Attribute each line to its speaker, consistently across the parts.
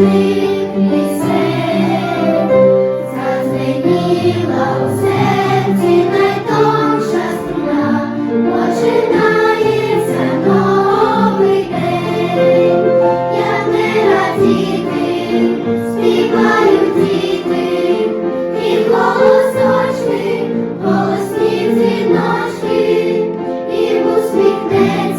Speaker 1: Сміх несе, зазвеніла у серці починається новий день, як не радіти, співають діти, і голосочки, голосні дзвіночки, і усміхнеться.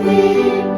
Speaker 1: we